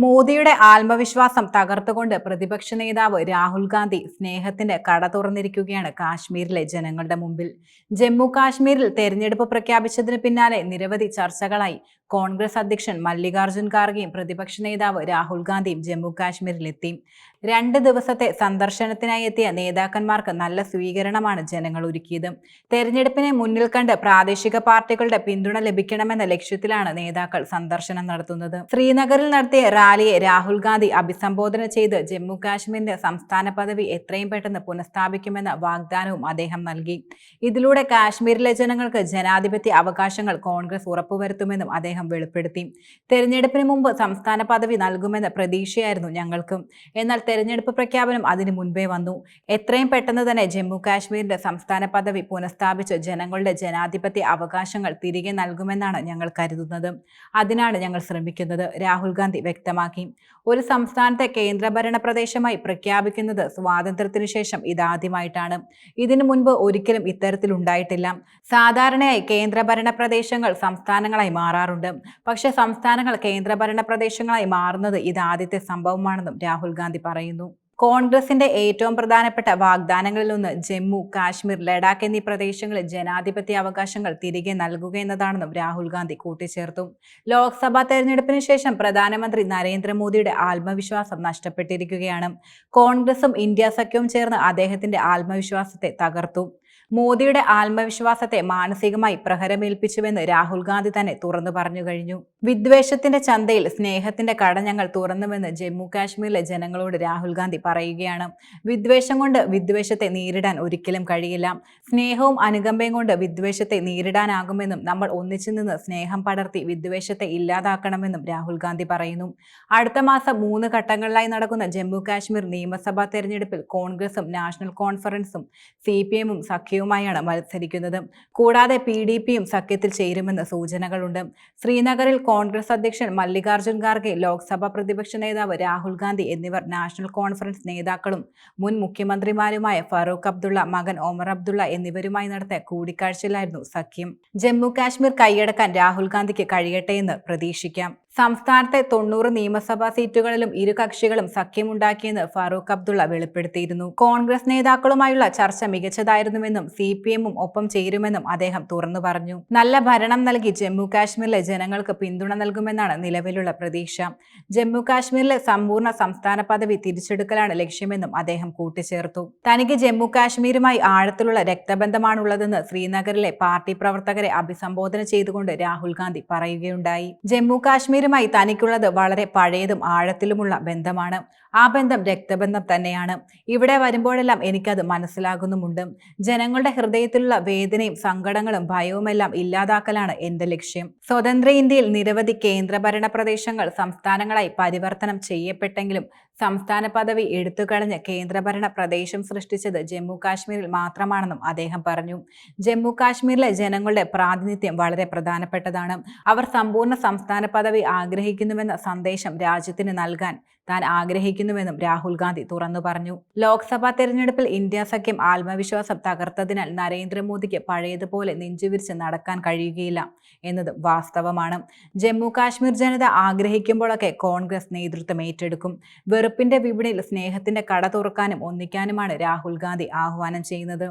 മോദിയുടെ ആത്മവിശ്വാസം തകർത്തുകൊണ്ട് പ്രതിപക്ഷ നേതാവ് രാഹുൽ ഗാന്ധി സ്നേഹത്തിന്റെ കട തുറന്നിരിക്കുകയാണ് കാശ്മീരിലെ ജനങ്ങളുടെ മുമ്പിൽ. ജമ്മു കാശ്മീരിൽ തെരഞ്ഞെടുപ്പ് പ്രഖ്യാപിച്ചതിന് പിന്നാലെ നിരവധി ചർച്ചകളായി കോൺഗ്രസ് അധ്യക്ഷൻ മല്ലികാർജുൻ ഖാർഗെയും പ്രതിപക്ഷ നേതാവ് രാഹുൽ ഗാന്ധിയും ജമ്മു കാശ്മീരിലെത്തി. രണ്ട് ദിവസത്തെ സന്ദർശനത്തിനായി എത്തിയ നേതാക്കന്മാർക്ക് നല്ല സ്വീകരണമാണ് ജനങ്ങൾ ഒരുക്കിയത്. തെരഞ്ഞെടുപ്പിനെ മുന്നിൽ കണ്ട് പ്രാദേശിക പാർട്ടികളുടെ പിന്തുണ ലഭിക്കണമെന്ന ലക്ഷ്യത്തിലാണ് നേതാക്കൾ സന്ദർശനം നടത്തുന്നത്. ശ്രീനഗറിൽ നടത്തിയ റാലിയെ രാഹുൽ ഗാന്ധി അഭിസംബോധന ചെയ്ത് ജമ്മു കാശ്മീരിന്റെ സംസ്ഥാന പദവി എത്രയും പെട്ടെന്ന് പുനഃസ്ഥാപിക്കുമെന്ന വാഗ്ദാനവും അദ്ദേഹം നൽകി. ഇതിലൂടെ കാശ്മീരിലെ ജനങ്ങൾക്ക് ജനാധിപത്യ അവകാശങ്ങൾ കോൺഗ്രസ് ഉറപ്പുവരുത്തുമെന്നും അദ്ദേഹം വെളിപ്പെടുത്തി. തെരഞ്ഞെടുപ്പിന് മുമ്പ് സംസ്ഥാന പദവി നൽകുമെന്ന പ്രതീക്ഷയായിരുന്നു ഞങ്ങൾക്കും. എന്നാൽ തെരഞ്ഞെടുപ്പ് പ്രഖ്യാപനം അതിനു മുൻപേ വന്നു. എത്രയും പെട്ടെന്ന് തന്നെ ജമ്മു കാശ്മീരിന്റെ സംസ്ഥാന പദവി പുനഃസ്ഥാപിച്ച് ജനങ്ങളുടെ ജനാധിപത്യ അവകാശങ്ങൾ തിരികെ നൽകുമെന്നാണ് ഞങ്ങൾ കരുതുന്നത്. അതിനാണ് ഞങ്ങൾ ശ്രമിക്കുന്നത് രാഹുൽ ഗാന്ധി വ്യക്തമാക്കി. ഒരു സംസ്ഥാനത്തെ കേന്ദ്രഭരണ പ്രദേശമായി പ്രഖ്യാപിക്കുന്നത് സ്വാതന്ത്ര്യത്തിനു ശേഷം ഇതാദ്യമായിട്ടാണ്. ഇതിനു മുൻപ് ഒരിക്കലും ഇത്തരത്തിലുണ്ടായിട്ടില്ല സാധാരണയായി കേന്ദ്രഭരണ പ്രദേശങ്ങൾ സംസ്ഥാനങ്ങളായി മാറാറുണ്ട്. പക്ഷേ സംസ്ഥാനങ്ങൾ കേന്ദ്രഭരണ പ്രദേശങ്ങളായി മാറുന്നത് ഇതാദ്യത്തെ സംഭവമാണെന്നും രാഹുൽ ഗാന്ധി പറയുന്നു. കോൺഗ്രസിന്റെ ഏറ്റവും പ്രധാനപ്പെട്ട വാഗ്ദാനങ്ങളിലൊന്ന് ജമ്മു കാശ്മീർ ലഡാക്ക് എന്നീ പ്രദേശങ്ങളിൽ ജനാധിപത്യ അവകാശങ്ങൾ തിരികെ നൽകുക എന്നതാണെന്നും രാഹുൽ ഗാന്ധി കൂട്ടിച്ചേർത്തു. ലോക്സഭാ തെരഞ്ഞെടുപ്പിന് ശേഷം പ്രധാനമന്ത്രി നരേന്ദ്രമോദിയുടെ ആത്മവിശ്വാസം നഷ്ടപ്പെട്ടിരിക്കുകയാണ്. കോൺഗ്രസും ഇന്ത്യ സഖ്യവും ചേർന്ന് അദ്ദേഹത്തിന്റെ ആത്മവിശ്വാസത്തെ തകർത്തു. മോദിയുടെ ആത്മവിശ്വാസത്തെ മാനസികമായി പ്രഹരമേൽപ്പിച്ചുവെന്ന് രാഹുൽ ഗാന്ധി തന്നെ തുറന്നു പറഞ്ഞു കഴിഞ്ഞു. വിദ്വേഷത്തിന്റെ ചന്തയിൽ സ്നേഹത്തിന്റെ കട ഞങ്ങൾ തുറന്നുവെന്ന് ജമ്മു കാശ്മീരിലെ ജനങ്ങളോട് രാഹുൽ ഗാന്ധി പറയുകയാണ്. വിദ്വേഷം കൊണ്ട് വിദ്വേഷത്തെ നേരിടാൻ ഒരിക്കലും കഴിയില്ല. സ്നേഹവും അനുകമ്പയും കൊണ്ട് വിദ്വേഷത്തെ നേരിടാനാകുമെന്നും നമ്മൾ ഒന്നിച്ചു നിന്ന് സ്നേഹം പടർത്തി വിദ്വേഷത്തെ ഇല്ലാതാക്കണമെന്നും രാഹുൽ ഗാന്ധി പറയുന്നു. അടുത്ത മാസം മൂന്ന് ഘട്ടങ്ങളിലായി നടക്കുന്ന ജമ്മു കാശ്മീർ നിയമസഭാ തെരഞ്ഞെടുപ്പിൽ കോൺഗ്രസും നാഷണൽ കോൺഫറൻസും സി പി എമ്മും സഖ്യവുമായാണ് മത്സരിക്കുന്നത്. കൂടാതെ പി ഡി പിയും സഖ്യത്തിൽ ചേരുമെന്ന് സൂചനകളുണ്ട്. ശ്രീനഗറിൽ കോൺഗ്രസ് അധ്യക്ഷൻ മല്ലികാർജുൻ ഖാർഗെ ലോക്സഭാ പ്രതിപക്ഷ നേതാവ് രാഹുൽ ഗാന്ധി എന്നിവർ നാഷണൽ കോൺഫറൻസ് നേതാക്കളും മുൻ മുഖ്യമന്ത്രിമാരുമായ ഫറൂഖ് അബ്ദുള്ള മകൻ ഒമർ അബ്ദുള്ള എന്നിവരുമായി നടത്തിയ കൂടിക്കാഴ്ചയിലായിരുന്നു സഖ്യം. ജമ്മു കാശ്മീർ കൈയടക്കാൻ രാഹുൽ ഗാന്ധിക്ക് കഴിയട്ടെ എന്ന് പ്രതീക്ഷിക്കാം. സംസ്ഥാനത്തെ തൊണ്ണൂറ് നിയമസഭാ സീറ്റുകളിലും ഇരു കക്ഷികളും സഖ്യമുണ്ടാക്കിയെന്ന് ഫാറൂഖ് അബ്ദുള്ള വെളിപ്പെടുത്തിയിരുന്നു. കോൺഗ്രസ് നേതാക്കളുമായുള്ള ചർച്ച മികച്ചതായിരുന്നുവെന്നും സി പി എമ്മും ഒപ്പം ചേരുമെന്നും അദ്ദേഹം തുറന്നു പറഞ്ഞു. നല്ല ഭരണം നൽകി ജമ്മു കാശ്മീരിലെ ജനങ്ങൾക്ക് പിന്തുണ നൽകുമെന്നാണ് നിലവിലുള്ള പ്രതീക്ഷ. ജമ്മു കാശ്മീരിലെ സമ്പൂർണ സംസ്ഥാന പദവി തിരിച്ചെടുക്കലാണ് ലക്ഷ്യമെന്നും അദ്ദേഹം കൂട്ടിച്ചേർത്തു. തനിക്ക് ജമ്മു കാശ്മീരുമായി ആഴത്തിലുള്ള രക്തബന്ധമാണുള്ളതെന്ന് ശ്രീനഗറിലെ പാർട്ടി പ്രവർത്തകരെ അഭിസംബോധന ചെയ്തുകൊണ്ട് രാഹുൽ ഗാന്ധി പറയുകയുണ്ടായി. ജമ്മു കാശ്മീരുമായി തനിക്കുള്ളത് വളരെ പഴയതും ആഴത്തിലുമുള്ള ബന്ധമാണ്. ആ ബന്ധം രക്തബന്ധം തന്നെയാണ്. ഇവിടെ വരുമ്പോഴെല്ലാം എനിക്കത് മനസ്സിലാകുന്നുമുണ്ട്. ജനങ്ങളുടെ ഹൃദയത്തിലുള്ള വേദനയും സങ്കടങ്ങളും ഭയവുമെല്ലാം ഇല്ലാതാക്കലാണ് എന്റെ ലക്ഷ്യം. സ്വതന്ത്ര ഇന്ത്യയിൽ നിരവധി കേന്ദ്രഭരണ പ്രദേശങ്ങൾ സംസ്ഥാനങ്ങളായി പരിവർത്തനം ചെയ്യപ്പെട്ടെങ്കിലും സംസ്ഥാന പദവി എടുത്തുകളഞ്ഞ് കേന്ദ്രഭരണ പ്രദേശം സൃഷ്ടിച്ചത് ജമ്മു കാശ്മീരിൽ മാത്രമാണെന്നും അദ്ദേഹം പറഞ്ഞു. ജമ്മു കാശ്മീരിലെ ജനങ്ങളുടെ പ്രാതിനിധ്യം വളരെ പ്രധാനപ്പെട്ടതാണ്. അവർ സമ്പൂർണ സംസ്ഥാന പദവി ആഗ്രഹിക്കുന്നുവെന്ന സന്ദേശം രാജ്യത്തിന് നൽകാൻ താൻ ആഗ്രഹിക്കുന്നുവെന്നും രാഹുൽ ഗാന്ധി തുറന്നു പറഞ്ഞു. ലോക്സഭാ തെരഞ്ഞെടുപ്പിൽ ഇന്ത്യ സഖ്യം ആത്മവിശ്വാസം തകർത്തതിനാൽ നരേന്ദ്രമോദിക്ക് പഴയതുപോലെ നെഞ്ചുവിരിച്ച് നടക്കാൻ കഴിയുകയില്ല എന്നതും വാസ്തവമാണ്. ജമ്മു കാശ്മീർ ജനത ആഗ്രഹിക്കുമ്പോഴൊക്കെ കോൺഗ്രസ് നേതൃത്വം ഏറ്റെടുക്കും. വെറുപ്പിന്റെ വിപണിയിൽ സ്നേഹത്തിന്റെ കട തുറക്കാനും ഒന്നിക്കാനുമാണ് രാഹുൽ ഗാന്ധി ആഹ്വാനം ചെയ്യുന്നത്.